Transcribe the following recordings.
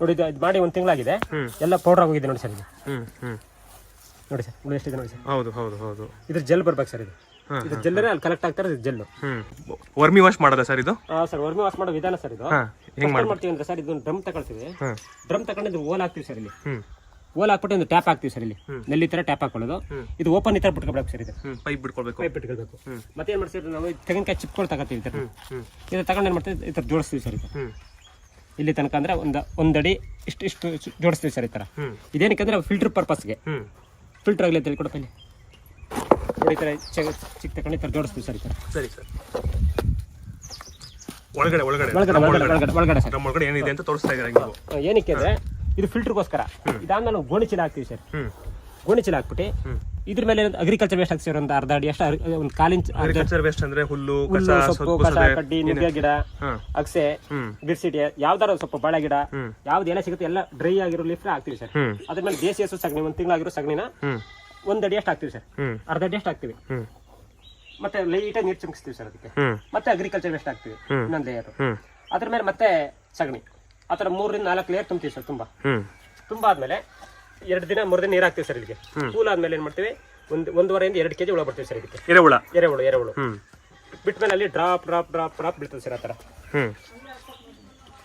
ನೋಡಿ ಇದು ಇದು ಮಾಡಿ ಒಂದು ತಿಂಗಳಾಗಿದೆ. ಹ್ಮ್. ಎಲ್ಲ ಪೌಡರ್ ಆಗೋಗಿದೆ ನೋಡಿ ಸರ್ ಇದು. ಹ್ಮ್ ಹ್ಮ್. ನೋಡಿ ಸರ್ ನೋಡಿ ಎಷ್ಟಿದೆ ನೋಡಿ ಸರ್. ಹೌದು ಹೌದು ಹೌದು. ಇದ್ರ ಜೆಲ್ ಬರ್ಬೇಕು ಸರ್ ಇದು. ಹಾ, ಇದು ಜೆಲ್ಲೇ ಅಲ್ಲಿ ಕಲೆಕ್ಟ್ ಆಗ್ತಾರೆ ಇದು ಜೆಲ್ಲು ಹ್ಮ್. ವರ್ಮಿ ವಾಶ್ ಮಾಡೋದಾ ಸರ್ ಇದು? ಸರ್ ವರ್ಮಿ ವಾಶ್ ಮಾಡೋ ವಿಧಾನ ಸರ್ ಇದು. ಹಾ ಹೆಂಗ್ First ಏನ್ ಮಾಡ್ತೀವಿ ಅಂದ್ರೆ ಸರ್ ಇದು ಡ್ರಮ್ ತಗೊಳ್ತೀವಿ. ಹಾ. ಡ್ರಮ್ ತಗೊಂಡು ಇದು ಓಲ್ ಹಾಕ್ತೀವಿ ಸರ್ ಇಲ್ಲಿ. ಹ್ಮ್. ಓಲ್ ಹಾಕ್ಬಿಟ್ಟು ಒಂದು ಟ್ಯಾಪ್ ಹಾಕ್ತೀವಿ ಸರ್ ಇಲ್ಲಿ. ನಲ್ಲಿ ತರ ಟ್ಯಾಪ್ ಹಾಕೊಳ್ಳೋದು. ಇದು ಓಪನ್ ಈ ತರ ಬಿಟ್ಕೊಬೇಕು ಸರ್ ಇದು. ಹ್ಮ್ ಪೈಪ್ ಬಿಟ್ಕೊಳ್ಬೇಕು ಪೈಪ್ ಇಟ್ಕೊಳ್ಬೇಕು ಮತ್ತೆ ಏನ್ ಮಾಡ್ತೀವಿ ನಾವು ತೆಂಗಿನಕಾಯಿ ಚಿಪ್ಗಳು ತಗೋತೀವಿ ಇದನ್ನ ಹ್ಮ್ ಹ್ಮ್. ಇದು ತಗೊಂಡು ಏನು ಮಾಡ್ತೀವಿ? ಈ ತರ ಜೋಡಿಸ್ತೀವಿ ಸರ್ ಇದು. ಹ್ಮ್. ಇಲ್ಲಿ ತನಕ ಅಂದ್ರೆ ಒಂದು ಒಂದಡಿ ಇಷ್ಟು ಇಷ್ಟು ಜೋಡಿಸ್ತೀವಿ ಸರ್ ಈ ಥರ ಇದೇನಕ್ಕೆ ಅಂದ್ರೆ ಫಿಲ್ಟರ್ ಪರ್ಪಸ್ಗೆ ಫಿಲ್ಟರ್ ಆಗಲಿ ಅಂತ ಹೇಳಿ ಕೊಡಪ್ಪ ಇಲ್ಲಿ. ನೋಡಿ ಈ ಥರ ಚಿಕ್ಕ ತಗೊಂಡು ಈ ಥರ ಜೋಡಿಸ್ತೀವಿ ಸರ್ ಈ ಥರ ಸರಿ ಸರ್. ಒಳಗಡೆ ಒಳಗಡೆ. ಒಳಗಡೆ ಒಳಗಡೆ ಒಳಗಡೆ. ಸರ್. ಒಳಗಡೆ ಏನಿದೆ ಅಂತ ತೋರಿಸ್ತಾ ಇದ್ದಾರೆ ಏನಕ್ಕೆ ಅಂದ್ರೆ ಇದು ಫಿಲ್ಟರ್ಗೋಸ್ಕರ ಇದಾದ್ಮೇಲೆ ನಾವು ಗೋಣಿ ಚೀಲ ಹಾಕ್ತೀವಿ ಸರ್. ಗೋಣಿಚೀಲ ಗೋಣಿ ಚೀಲ ಹಾಕ್ಬಿಟ್ಟು ಇದ್ರ ಮೇಲೆ ಅಗ್ರಿಕಲ್ಚರ್ ವೇಸ್ಟ್ ಹಾಕ್ಸಿರೋ ಒಂದು ಅರ್ಧ ಅಡಿ ಅಷ್ಟು ಒಂದು ಕಾಲಿನ ಚ- ಅಗ್ರಿಕಲ್ಚರ್ ವೇಸ್ಟ್ ಅಂದ್ರೆ ಹುಲ್ಲು ಕಸ ಹುಲ್ಲು ಸೊಪ್ಪು ಕಸ ಕಡ್ಡಿ ನುಗ್ಗೆ ಗಿಡ ಅಗಸೆ ಬಿರ್ಸಿಟಿ ಯಾವ್ದಾರ ಸ್ವಲ್ಪ ಬಾಳೆ ಗಿಡ ಯಾವ್ದೆಲ್ಲ ಸಿಗುತ್ತೆ ಎಲ್ಲ ಡ್ರೈ ಆಗಿರೋ ಲೀಫ್ ಹಾಕ್ತಿವಿ ಸರ್. ಅದ್ರ ಮೇಲೆ ದೇಸಿ ಹಸು ಸಗಣಿ ಒಂದು ತಿಂಗಳಾಗಿರೋ ಸಗಣಿನ ಒಂದ್ ಅಡಿ ಅಷ್ಟು ಹಾಕ್ತಿವಿ ಸರ್. ಅರ್ಧ ಅಡಿ ಅಷ್ಟು ಹಾಕ್ತಿವಿ. ಮತ್ತೆ ಲೈಟ್ ಆಗಿ ನೀರು ಚಮಕಿಸ್ತೀವಿ ಸರ್ ಅದಕ್ಕೆ. ಮತ್ತೆ ಅಗ್ರಿಕಲ್ಚರ್ ವೇಸ್ಟ್ ಹಾಕ್ತಿವಿ. ಇನ್ನೊಂದು ಲೇಯರ್ ಅದ್ರ ಮೇಲೆ ಮತ್ತೆ ಸಗಣಿ. ಆತರ ಮೂರರಿಂದ ನಾಲ್ಕು ಲೇಯರ್ ತುಂಬ್ತೀವಿ ಸರ್ ತುಂಬಾ. ತುಂಬಾ ಆದ್ಮೇಲೆ ಎರಡು ದಿನ ಮೂರು ದಿನ ನೀರು ಹಾಕ್ತೀವಿ ಸರ್ ಇಲ್ಲಿಗೆ. ಕೂಲ್ ಆದ್ಮೇಲೆ ಏನ್ ಮಾಡ್ತೀವಿ? ಒಂದು ಒಂದೂವರೆಯಿಂದ ಎರಡು ಕೆಜಿ ಹುಳ ಬರ್ತೀವಿ ಸರ್ ಇದಕ್ಕೆ. ಎರೆಹುಳ? ಎರೆಹುಳು ಎರೆಹುಳು. ಬಿಟ್ಮೇಲೆ ಅಲ್ಲಿ ಡ್ರಾಪ್ ಡ್ರಾಪ್ ಡ್ರಾಪ್ ಡ್ರಾಪ್ ಬೀಳ್ತದೆ ಸರ್ ಆ ಥರ.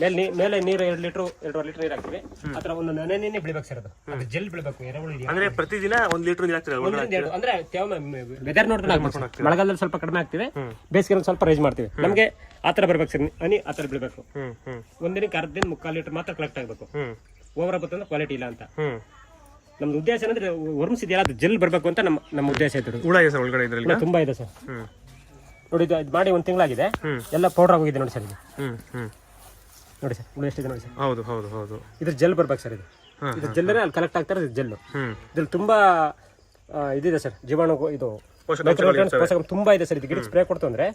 ಮೇಲೆ ಮೇಲೆ ನೀರು ಎರಡು ಲೀಟ್ರು ಎರಡೂವರೆ ಲೀಟರ್ ನೀರು ಹಾಕ್ತೀವಿ. ಆ ಥರ ಒಂದು ನೀನೆ ಬೀಳ್ಬೇಕು ಸರ್ ಅದು. ಅದು ಜೆಲ್ ಬೀಳ್ಬೇಕು ಎರೆಹುಳು ಇದೆಯಾ? ಅಂದ್ರೆ ಪ್ರತಿದಿನ ಒಂದ್ ಲೀಟರ್ ನೀರು ಹಾಕ್ತೀರಾ? ಒಂದರಿಂದ ಎರಡು ಅಂದ್ರೆ ವೆದರ್ ನೋಡಿದ್ರೆ ಹಾಕ್ಬೇಕು ಮಳೆಗಾಲದಲ್ಲಿ ಸ್ವಲ್ಪ ಕಡಿಮೆ ಆಗ್ತಿವಿ ಬೇಸಿಗೆ ಸ್ವಲ್ಪ ರೈಸ್ ಮಾಡ್ತೀವಿ. ನಮಗೆ ಆ ಥರ ಬರ್ಬೇಕು ಸರ್ ಹನಿ ಆ ಥರ ಅರ್ಧ ಒಂದಿನಕ್ಕೆ ಅರ್ಧದಿಂದ ಮುಕ್ಕಾಲು ಲೀಟರ್ ಮಾತ್ರ ಕಲೆಕ್ಟ್ ಆಗಬೇಕು. ಓವರ್ ಬತ್ತಂದ್ರೆ ಕ್ವಾಲಿಟಿ ಇಲ್ಲ ಅಂತ. ನಮ್ದು ಉದ್ದೇಶ ಅಂದ್ರೆ ವರ್ಮ್ಸ್ ಇದೆಯಲ್ಲ ಅದು ಜೆಲ್ ಬರಬೇಕು ಅಂತ ನಮ್ಮ ನಮ್ಮ ಉದ್ದೇಶ ಇತ್ತು. ಹುಳ ಇದೆ ಸರ್ ಒಳಗಡೆ ಇದ್ರಲ್ಲಿ? ತುಂಬಾ ಇದೆ ಸರ್. ನೋಡಿ ಇದು ಇದು ಮಾಡಿ ಒಂದು ತಿಂಗಳಾಗಿದೆ. ಎಲ್ಲ ಪೌಡರ್ ಆಗೋಗಿದೆ ನೋಡಿ ಸರ್ ಇದು. ಹ್ಮ್ ಹ್ಮ್. ನೋಡಿ ಸರ್ ಉಳಿ ಎಷ್ಟಿದೆ ನೋಡಿ ಸರ್. ಹೌದು ಹೌದು ಹೌದು. ಇದ್ರ ಜೆಲ್ ಬರ್ಬೇಕು ಸರ್ ಇದು. ಇದು ಜೆಲ್ಲೇ ಅಲ್ಲಿ ಕಲೆಕ್ಟ್ ಆಗ್ತಾರೆ ಇದು ಜೆಲ್ಲು ಇದ್ರಲ್ಲಿ ತುಂಬಾ ಇದಿದೆ ಸರ್ ಜೀವಾಣು ಇದು ತುಂಬಾ ಇದೆ ಸರ್ ಇದು ಗಿಡಕ್ಕೆ ಸ್ಪ್ರೇ ಕೊಡ್ತು ಅಂದ್ರೆ.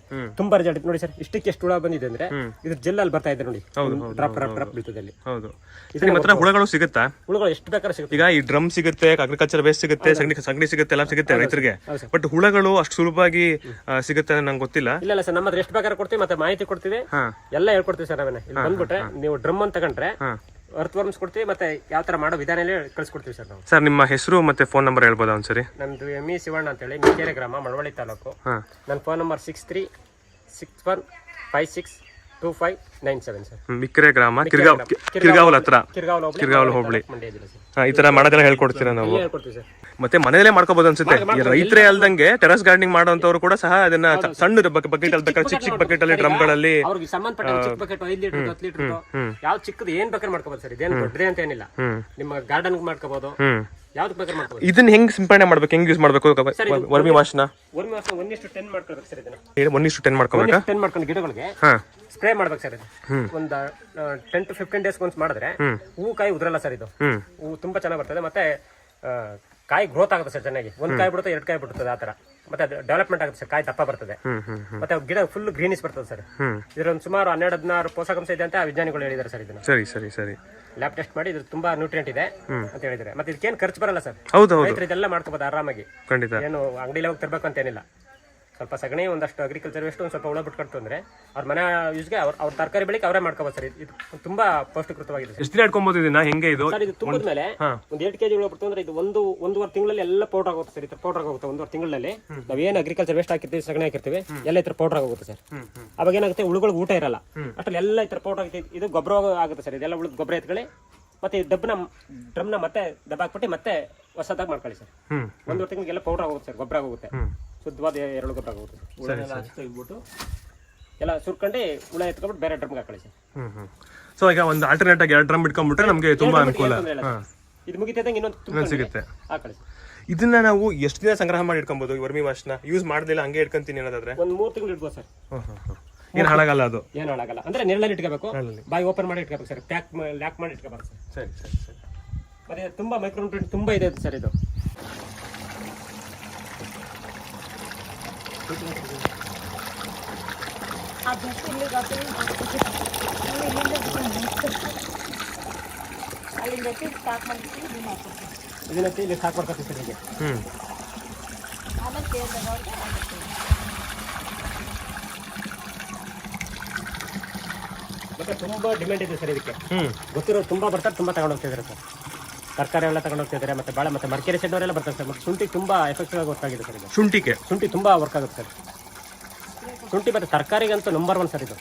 ತುಂಬಾ ರಿಸಲ್ಟ್ ನೋಡಿ ಸರ್ ಇಷ್ಟಕ್ಕೆ ಎಷ್ಟು ಹುಳ ಬಂದಿದೆ ಅಂದ್ರೆ ಇದು ಇದ್ರ ಜೆಲ್ ಅಲ್ಲಿ ಬರ್ತಾ ಇದೆ ನೋಡಿ. ಡ್ರಾಪ್ ಡ್ರಾಪ್ ಡ್ರಾಪ್ ಬೀಳ್ತದೆ ಅಲ್ಲಿ. ಹೌದು. ಸರ್, ನಿಮ್ಮ ಹತ್ರ ಹುಳಗಳು ಸಿಗುತ್ತಾ? ಹುಳಗಳು ಎಷ್ಟು ಬೇಕಾದ್ರೆ ಸಿಗುತ್ತೆ. ಈಗ ಈ ಡ್ರಮ್ ಸಿಗುತ್ತೆ ಅಗ್ರಿಕಲ್ಚರ್ ವೇಸ್ಟ್ ಸಿಗುತ್ತೆ ಸಗಣಿ ಸಗಣಿ ಸಿಗುತ್ತೆ ಎಲ್ಲ ಸಿಗುತ್ತೆ ರೈತರಿಗೆ. ಬಟ್ ಹುಳಗಳು ಅಷ್ಟು ಸುಲಭವಾಗಿ ಸಿಗುತ್ತೆ ಅಂತ ನಂಗೆ ಗೊತ್ತಿಲ್ಲ. ಇಲ್ಲ ಇಲ್ಲ ಸರ್ ನಮ್ಮ ಹತ್ರ ಎಷ್ಟು ಬೇಕಾದ್ರೆ ಕೊಡ್ತೀವಿ ಮತ್ತೆ ಮಾಹಿತಿ ಕೊಡ್ತೀವಿ. ಎಲ್ಲ ಹೇಳ್ಕೊಡ್ತೀವಿ ಸರ್ ಅವನ್ನ ಇಲ್ಲಿ ಬಂದ್ಬಿಟ್ರೆ ನೀವು ಡ್ರಮ್ ಅಂತ ತಗೊಂಡ್ರೆ ಅರ್ತ್ ವರ್ಮ್ಸ್ ಕೊಡ್ತೀವಿ ಮತ್ತೆ ಯಾವ ತರ ಮಾಡೋ ವಿಧಾನ ಕಳಿಸ್ಕೊಡ್ತೀವಿ ಸರ್ ನಾವು. ಸರ್ ನಿಮ್ಮ ಹೆಸರು ಮತ್ತೆ ಫೋನ್ ನಂಬರ್ ಹೇಳ್ಬೋದಾ ಒಂದ್ಸರಿ? ನಮ್ದು ಎಂ ಇ ಶಿವಣ್ಣ ಅಂತೇಳಿ ಮಿಕೇರೆ ಗ್ರಾಮ ಮಳವಳ್ಳಿ ತಾಲೂಕು. ಹಾ. ನನ್ನ phone number six three six one five six two five nine seven sir ಮಿಕ್ರೆ ಗ್ರಾಮ ಕಿರ್ಗಾವ್ ಕಿರ್ಗಾವಲ್ ಹತ್ರ. ಕಿರ್ಗಾವಲ್ ಹೋಬಳಿ. ಕಿರ್ಗಾವಲ್ ಹೋಬಳಿ. ಮಂಡ್ಯ ಜಿಲ್ಲೆ ಸರ್ ಹಾ, ಈ ತರ ಮಾಡೋದೆಲ್ಲ ಹೇಳ್ಕೊಡ್ತೀರಾ ನಾವು? ಹೇಳ್ಕೊಡ್ತೀವಿ ಸರ್ ಮತ್ತೆ ಮನೆಯಲ್ಲೇ ಮಾಡ್ಕೋಬಹುದು ಅನ್ಸುತ್ತೆ. ಈ ರೈತರೇ ಅಲ್ದಂಗೆ ಟೆರಸ್ ಗಾರ್ಡನಿಂಗ್ ಮಾಡೋಂಥವ್ರು ಕೂಡ ಸಹ ಅದನ್ನ ಸ- ಸಣ್ಣ ಬಕೆಟ್ ಅಲ್ಲಿ ಬೇಕಾದ್ರೆ ಚಿಕ್ಕ ಚಿಕ್ಕ ಬಕೆಟ್ ಅಲ್ಲಿ ಡ್ರಮ್ಗಳಲ್ಲಿ ಅವ್ರಿಗೆ ಸಂಬಂಧಪಟ್ಟ ಚಿಕ್ಕ ಬಕೆಟ್ ಐದು ಲೀಟರ್ ಹತ್ತು ಲೀಟರ್ ಹ್ಮ್. ಯಾವ ಚಿಕ್ಕದು ಏನ್ ಬೇಕಾದ್ರೆ ಮಾಡ್ಕೋಬಹುದು ಸರ್ ಇದೇನು ದೊಡ್ಡದೇ ಅಂತ ಏನಿಲ್ಲ. ನಿಮ್ಮ ಗಾರ್ಡನ್ ಮಾಡ್ಕೋಬಹುದು ಹ್ಮ್. ಯಾವ್ದಕ್ಕೆ ಬೇಕಾದ್ರೆ ಇದನ್ನ ಹೆಂಗ್ ಸಿಂಪಡಣೆ ಮಾಡ್ಬೇಕು ಹೆಂಗ್ ಯೂಸ್ ಮಾಡ್ಬೇಕು ವರ್ಮಿ ವಾಶ್ನ? ಒಂದು ಮಾಸ ಒಂದಿಷ್ಟು ಟೆನ್ ಮಾಡ್ಕೊಳ್ಬೇಕು ಸರ್ ಇದನ್ನ. ಹೇಳಿ ಒನ್ ಇಷ್ಟು ಟೆನ್ ಮಾಡ್ಕೋಬೇಕಾ ಟೆನ್ ಮಾಡ್ಕೊಂಡು ಗಿಡಗಳಿಗೆ. ಹಾ. ಸ್ಪ್ರೇ ಮಾಡ್ಬೇಕು ಸರ್ ಇದು. ಒಂದು ten to fifteen days once ಮಾಡಿದ್ರೆ ಹೂ ಕಾಯಿ ಉದ್ರಲ್ಲ ಸರ್ ಇದು. ಹೂ ತುಂಬಾ ಚೆನ್ನಾಗಿ ಬರ್ತದೆ ಮತ್ತೆ ಆ, ಕಾಯಿ ಗ್ರೋತ್ ಆಗುತ್ತೆ ಸರ್ ಚೆನ್ನಾಗಿ. ಒಂದ್ ಕಾಯಿ ಬಿಡುತ್ತೆ ಎರಡು ಕಾಯಿ ಬಿಡುತ್ತದೆ ಆ ತರ ಮತ್ತೆ ಡೆವಲಪ್ಮೆಂಟ್ ಆಗುತ್ತೆ ಸರ್ ಕಾಯಿ ದಪ್ಪ ಬರ್ತದೆ. ಮತ್ತೆ ಗಿಡ ಫುಲ್ ಗ್ರೀನಿಸ್ ಬರ್ತದೆ ಸರ್ ಇದ್ರೊಂದು ಸುಮಾರು ಹನ್ನೆರಡು ಹದಿನಾರು ಪೋಷಕಾಂಶ ಇದೆ ಅಂತ ವಿಜ್ಞಾನಿಗಳು ಹೇಳಿದ್ದಾರೆ ಸರ್ ಇದನ್ನ. ಸರಿ ಸರಿ ಸರಿ. ಲ್ಯಾಬ್ ಟೆಸ್ಟ್ ಮಾಡಿ ಇದ್ರ ತುಂಬಾ ನ್ಯೂಟ್ರಿಯೆಂಟ್ ಇದೆ ಅಂತ ಹೇಳಿದ್ರೆ. ಮತ್ತೆ ಇದಕ್ಕೇನು ಖರ್ಚು ಬರಲ್ಲ ಸರ್ ಹೌದು ಹೌದು. ರೈತರು ಇದೆಲ್ಲ ಮಾಡ್ಕೋಬಹುದು ಆರಾಮಾಗಿ. ಖಂಡಿತ. ಏನು ಅಂಗಡಿಲಿ ಹೋಗಿ ತರಬೇಕು ಅಂತ ಏನಿಲ್ಲ. ಸ್ವಲ್ಪ ಸಗಣಿ ಒಂದಷ್ಟು ಅಗ್ರಿಕಲ್ಚರ್ ವೇಸ್ಟ್ ಒಂದು ಸ್ವಲ್ಪ ಹುಳ ಬಿಟ್ಕೊಡ್ತು ಅಂದ್ರೆ ಅವ್ರ ಮನೆ ಯೂಸ್ಗೆ ಅವ್ರ ಅವ್ರ ತರಕಾರಿ ಬೆಳಿಗ್ಗೆ ಅವರೇ ಮಾಡ್ಕೋಬೋದು ಸರ್. ಇದು ತುಂಬಾ ಪೌಷ್ಟಿಕೃತವಾಗಿದೆ ಸರ್. ಎಷ್ಟು ದಿನ ಇಟ್ಕೊಬೋದು ಇದನ್ನ? ಹೆಂಗೆ ಇದು? ಸರ್ ಇದು ತುಂಬಿದ ಮೇಲೆ ಹಾ. ಒಂದು ಎರಡು ಕೆಜಿ ಹುಳ ಬಿಡ್ತು ಅಂದ್ರೆ ಇದು ಒಂದು ಒಂದೂವರೆ ತಿಂಗಳಲ್ಲಿ ಎಲ್ಲ ಪೌಡರ್ ಆಗುತ್ತೆ ಸರ್. ಈ ಪೌಡರ್ ಆಗುತ್ತೆ ಒಂದೂವರೆ ತಿಂಗಳಲ್ಲಿ. ನಾವೇನು ಅಗ್ರಿಕಲ್ಚರ್ ವೇಸ್ಟ್ ಹಾಕಿರ್ತೀವಿ ಸಗಣಿ ಹಾಕಿರ್ತೀವಿ ಎಲ್ಲ ಇತರ ಪೌಡರ್ ಆಗುತ್ತೆ ಸರ್. ಹ್ಮ್ ಹ್ಮ್. ಅವಾಗ ಏನಾಗುತ್ತೆ ಹುಳುಗಳಿಗೆ ಊಟ ಇರಲ್ಲ. ಅಷ್ಟರಲ್ಲಿ ಎಲ್ಲ ಈ ಥರ ಪೌಡರ್ ಆಗುತ್ತೆ. ಇದು ಗೊಬ್ಬರ ಆಗುತ್ತೆ ಸರ್. ಇದೆಲ್ಲ ಉಳಿದ ಗೊಬ್ಬರ ಎತ್ಕೊಳ್ಳಿ. ಮತ್ತೆ ಈ ಡಬ್ನ ಡ್ರಮ್ನ ಮತ್ತೆ ದಬ್ಬ ಹಾಕ್ಬಿಟ್ಟು ಮತ್ತೆ ಹೊಸದಾಗಿ ಮಾಡ್ಕೊಳ್ಳಿ ಸರ್. ಹ್ಮ್. ಒಂದೂವರೆ ತಿಂಗಳಿಗೆಲ್ಲ ಪೌಡರ್ ಆಗುತ್ತೆ ಸರ್ ಗೊಬ್ಬರ ಆಗುತ್ತೆ. ಹ್ಮ್. ಶುದ್ಧವಾದ ಎರಡು ಗೊಬ್ಬರ ಆಗುತ್ತೆ ಹಚ್ಚಿ ತೆಗ್ದ್ಬಿಟ್ಟು. ಎಲ್ಲ ಸುರ್ಕೊಂಡು ಹುಳ ಎತ್ಕೊಂಡ್ಬಿಟ್ಟು ಬೇರೆ ಡ್ರಮ್ಗೆ ಹಾಕೊಳ್ಳಿ ಸರ್. ಹ್ಮ್ ಹ್ಮ್. ಸೊ ಈಗ ಒಂದು ಆಲ್ಟರ್ನೇಟ್ ಆಗಿ ಎರಡು ಡ್ರಮ್ ಇಟ್ಕೊಂಡ್ಬಿಟ್ರೆ ನಮಗೆ ತುಂಬಾ ಅನುಕೂಲ. ಹಾ. ಇದು ಮುಗಿತಂಗೆ ಇನ್ನೊಂದು ಸಿಗುತ್ತೆ. ಹಾಕೊಳ್ಳಿ ಸರ್. ಇದನ್ನ ನಾವು ಎಷ್ಟು ದಿನ ಸಂಗ್ರಹ ಮಾಡಿ ಇಟ್ಕೊಬಹುದು ಈ ವರ್ಮಿ ವಾಶ್ನ? ಯೂಸ್ ಮಾಡ್ದಿಲ್ಲ ಹಂಗೆ ಇಟ್ಕೊಂತೀನಿ ಅನ್ನೋದಾದ್ರೆ? ಒಂದು ಮೂರು ತಿಂಗಳು ಇಡ್ಬೋದು ಸರ್. ಹ್ಮ್ ಹ್ಮ್ ಹ್ಮ್. ಏನು ಹಾಳಾಗಲ್ಲ ಅದು? ಏನು ಹಾಳಾಗಲ್ಲ. ಅಂದ್ರೆ ನೆರಳಲ್ಲಿ ಇಟ್ಕೋಬೇಕು. ನೆರಳಲ್ಲಿ. ಬಾಯಿ ಓಪನ್ ಮಾಡಿ ಇಟ್ಕೋಬೇಕು ಸರ್. ಪ್ಯಾಕ್ ಲ್ಯಾಕ್ ಮಾಡಿ ಇಟ್ಕೋಬೇಕು ಸರ್. ಸರಿ ಸರಿ ಸರಿ. ಮತ್ತೆ ತುಂಬಾ ಮೈಕ್ರೋನ್ಯೂಟ್ರಿಯೆಂಟ್ ತುಂಬಾ ಇದೆ ಸರ್ ಇದು. ಇದನ್ನ ಹಾಕ್ಬಿಡ್ತೀವಿ ಇದನ್ನ ಇಲ್ಲಿ ಸಾಕು ಮಾಡ್ಕೊತೀವಿ ಸರ್ ಹೀಗೆ ಹ್ಮ್ ಆಮೇಲೆ ಕೇಳಿದಾಗ ಅವ್ರಿಗೆ ಹಾಕ್ಬಿಡ್ತೀವಿ ಮತ್ತೆ ತುಂಬಾ ಡಿಮ್ಯಾಂಡ್ ಇದೆ ಸರ್ ಇದಕ್ಕೆ. ಹ್ಮ್. ಗೊತ್ತಿರೋರು ತುಂಬಾ ಬರ್ತಾರೆ ತುಂಬಾ ತಗೊಂಡು ಹೋಗ್ತಿದ್ದಾರೆ ಸರ್. ತರಕಾರಿ ಎಲ್ಲ ತಗೊಂಡು ಹೋಗ್ತಿದ್ದಾರೆ ಮತ್ತೆ ಬಾಳೆ ಮತ್ತೆ ಮರ್ಕೆರೆ ಸೈಡ್ನವರೆಲ್ಲ ಬರ್ತಾರೆ ಸರ್. ಮತ್ತೆ ಶುಂಠಿ ತುಂಬಾ ಎಫೆಕ್ಟಿವ್ ಆಗಿ ವರ್ಕ್ ಆಗಿದೆ ಸರ್ ಇದು. ಶುಂಠಿಗೆ? ಶುಂಠಿ ತುಂಬಾ ವರ್ಕ್ ಆಗುತ್ತೆ ಸರ್. ಶುಂಠಿ ಮತ್ತೆ ತರಕಾರಿಗಂತೂ ನಂಬರ್ ಒನ್ ಸರ್ ಇದು.